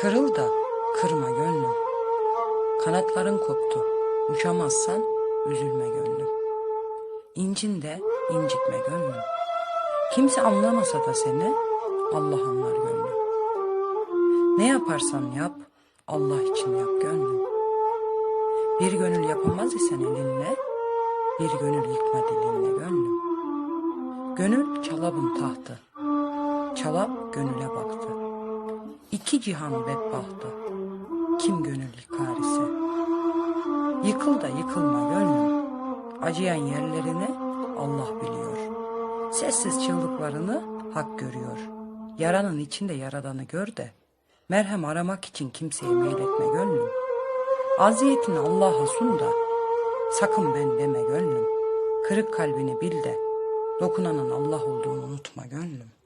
Kırıl da kırma gönlüm. Kanatların koptu. Uçamazsan üzülme gönlüm. İncin de incitme gönlüm. Kimse anlamasa da seni Allah anlar gönlüm. Ne yaparsan yap Allah için yap gönlüm. Bir gönül yapamaz isen elinle, bir gönül yıkma dilinle gönlüm. Gönül çalabın tahtı, çalap gönüle baktı. İki cihan bedbahtı, kim gönül yıkar ise. Yıkıl da yıkılma gönlüm, acıyan yerlerini Allah biliyor. Sessiz çığlıklarını hak görüyor. Yaranın içinde yaradanı gör de, merhem aramak için kimseye meyletme gönlüm. Aziyetini Allah'a sun da, sakın ben deme gönlüm. Kırık kalbini bil de, dokunanın Allah olduğunu unutma gönlüm.